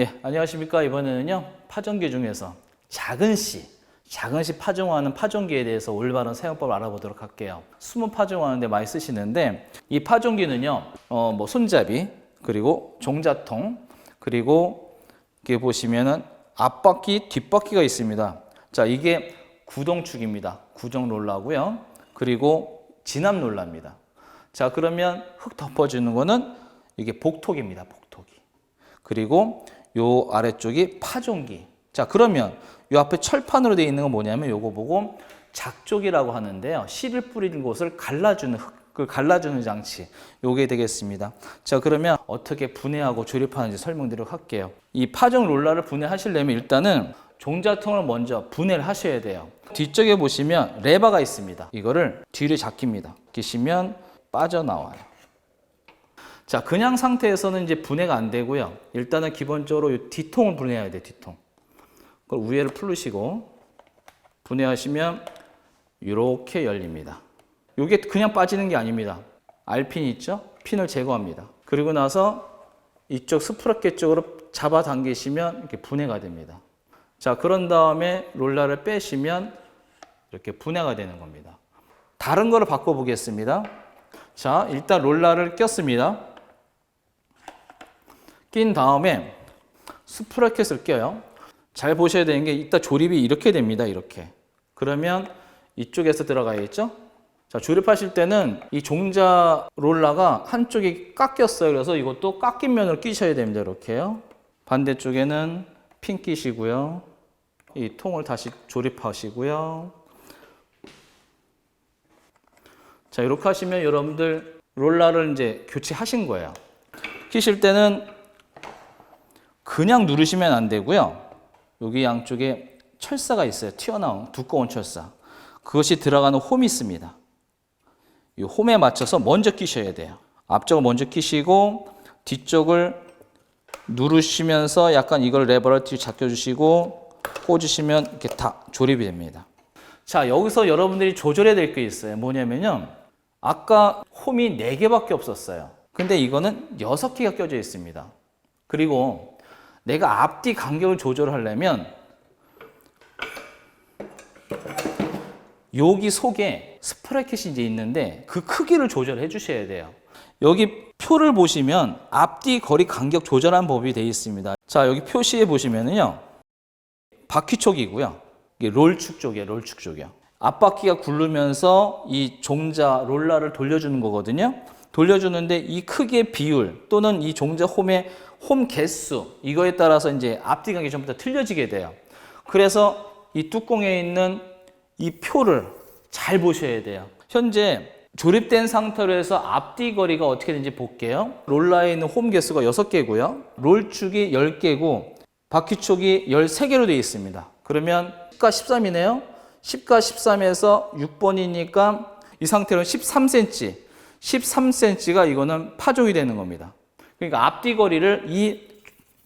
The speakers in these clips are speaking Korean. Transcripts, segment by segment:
예, 안녕하십니까. 이번에는요, 파종기 중에서 작은 씨, 작은 씨 파종하는 파종기에 대해서 올바른 사용법을 알아보도록 할게요. 숨은 파종하는데 많이 쓰시는데, 이 파종기는요, 어, 뭐, 손잡이, 그리고 종자통, 그리고 이렇게 보시면은 앞바퀴, 뒷바퀴가 있습니다. 자, 이게 구동축입니다. 구정 롤러고요. 그리고 진압 롤러입니다. 자, 그러면 흙 덮어주는 거는 이게 복톡입니다. 복톡이. 그리고 요 아래쪽이 파종기. 자, 그러면 요 앞에 철판으로 되어 있는 건 뭐냐면 요거 보고 작족이라고 하는데요. 씨를 뿌리는 곳을 갈라주는 흙을 갈라주는 장치. 요게 되겠습니다. 자, 그러면 어떻게 분해하고 조립하는지 설명드리도록 할게요. 이 파종 롤러를 분해하시려면 일단은 종자통을 먼저 분해를 하셔야 돼요. 뒤쪽에 보시면 레버가 있습니다. 이거를 뒤를 잡힙니다. 끼시면 빠져나와요. 자, 그냥 상태에서는 이제 분해가 안 되고요. 일단은 기본적으로 이 뒤통을 분해해야 돼요, 뒤통. 그걸 위에를 풀으시고 분해하시면 이렇게 열립니다. 이게 그냥 빠지는 게 아닙니다. 알핀 있죠? 핀을 제거합니다. 그리고 나서 이쪽 스프라켓 쪽으로 잡아 당기시면 이렇게 분해가 됩니다. 자, 그런 다음에 롤러를 빼시면 이렇게 분해가 되는 겁니다. 다른 거를 바꿔 보겠습니다. 자, 일단 롤러를 꼈습니다. 낀 다음에 스프라켓을 껴요. 잘 보셔야 되는 게 이따 조립이 이렇게 됩니다. 이렇게. 그러면 이쪽에서 들어가야겠죠? 자, 조립하실 때는 이 종자 롤러가 한쪽이 깎였어요. 그래서 이것도 깎인 면으로 끼셔야 됩니다. 이렇게요. 반대쪽에는 핀 끼시고요. 이 통을 다시 조립하시고요. 자, 이렇게 하시면 여러분들 롤러를 이제 교체하신 거예요. 끼실 때는 그냥 누르시면 안 되고요. 여기 양쪽에 철사가 있어요. 튀어나온 두꺼운 철사. 그것이 들어가는 홈이 있습니다. 이 홈에 맞춰서 먼저 끼셔야 돼요. 앞쪽을 먼저 끼시고 뒤쪽을 누르시면서 약간 이걸 레버를 뒤 잡혀주시고 꽂으시면 이렇게 다 조립이 됩니다. 자, 여기서 여러분들이 조절해야 될 게 있어요. 뭐냐면요. 아까 홈이 4개밖에 없었어요. 근데 이거는 6개가 껴져 있습니다. 그리고 내가 앞뒤 간격을 조절하려면 여기 속에 스프라켓이 이제 있는데 그 크기를 조절해 주셔야 돼요. 여기 표를 보시면 앞뒤 거리 간격 조절한 법이 되어 있습니다. 자, 여기 표시에 보시면은요. 바퀴촉이고요. 이게 롤축 쪽이에요. 롤축 쪽이요. 앞바퀴가 굴르면서 이 종자 롤러를 돌려주는 거거든요. 돌려주는데 이 크기의 비율 또는 이 종자 홈의 홈 개수 이거에 따라서 이제 앞뒤 간격이 전부 다 틀려지게 돼요. 그래서 이 뚜껑에 있는 이 표를 잘 보셔야 돼요. 현재 조립된 상태로 해서 앞뒤 거리가 어떻게 되는지 볼게요. 롤러에 있는 홈 개수가 6개고요. 롤축이 10개고 바퀴촉이 13개로 되어 있습니다. 그러면 10과 13이네요. 10과 13에서 6번이니까 이 상태로 13cm, 13cm가 이거는 파종이 되는 겁니다. 그러니까 앞뒤 거리를 이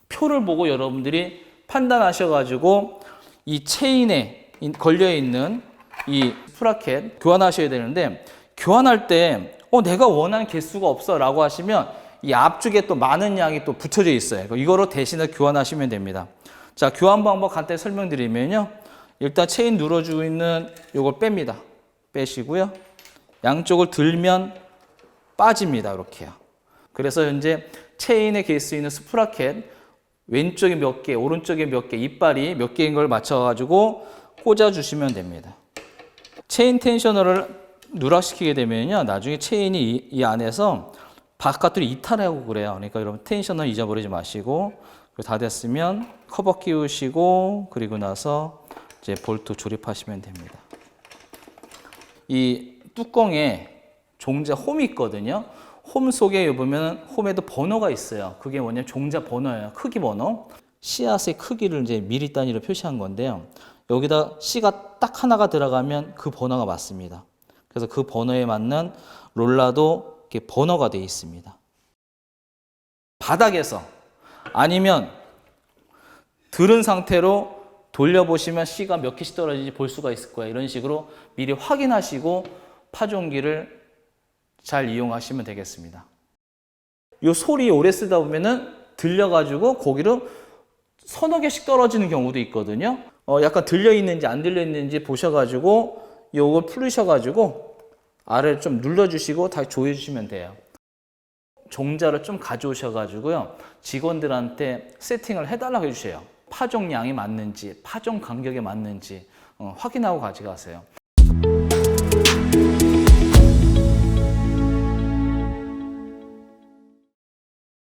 표를 보고 여러분들이 판단하셔가지고 이 체인에 걸려 있는 이 프라켓 교환하셔야 되는데 교환할 때 어, 내가 원하는 개수가 없어 라고 하시면 이 앞쪽에 또 많은 양이 또 붙여져 있어요. 이거로 대신에 교환하시면 됩니다. 자, 교환 방법 간단히 설명드리면요. 일단 체인 눌러주고 있는 이걸 뺍니다. 빼시고요. 양쪽을 들면 빠집니다. 이렇게요. 그래서 현재 체인에 개 수 있는 스프라켓 왼쪽에 몇 개, 오른쪽에 몇 개, 이빨이 몇 개인 걸 맞춰가지고 꽂아주시면 됩니다. 체인 텐셔너를 누락시키게 되면요. 나중에 체인이 이, 이 안에서 바깥으로 이탈하고 그래요. 그러니까 여러분 텐셔너 잊어버리지 마시고 다 됐으면 커버 끼우시고 그리고 나서 이제 볼트 조립하시면 됩니다. 이 뚜껑에 종자 홈이 있거든요. 홈 속에 보면 홈에도 번호가 있어요. 그게 뭐냐 종자 번호예요. 크기 번호. 씨앗의 크기를 이제 미리 단위로 표시한 건데요. 여기다 씨가 딱 하나가 들어가면 그 번호가 맞습니다. 그래서 그 번호에 맞는 롤라도 이렇게 번호가 되어 있습니다. 바닥에서 아니면 들은 상태로 돌려보시면 씨가 몇 개씩 떨어지는지 볼 수가 있을 거예요. 이런 식으로 미리 확인하시고 파종기를 잘 이용하시면 되겠습니다. 이 소리 오래 쓰다 보면은 들려가지고 고기를 서너 개씩 떨어지는 경우도 있거든요. 어, 약간 들려 있는지 안 들려 있는지 보셔가지고 요걸 풀으셔가지고 아래를 좀 눌러주시고 다시 조여주시면 돼요. 종자를 좀 가져오셔가지고요 직원들한테 세팅을 해달라고 해주세요. 파종 양이 맞는지, 파종 간격에 맞는지 어, 확인하고 가져가세요.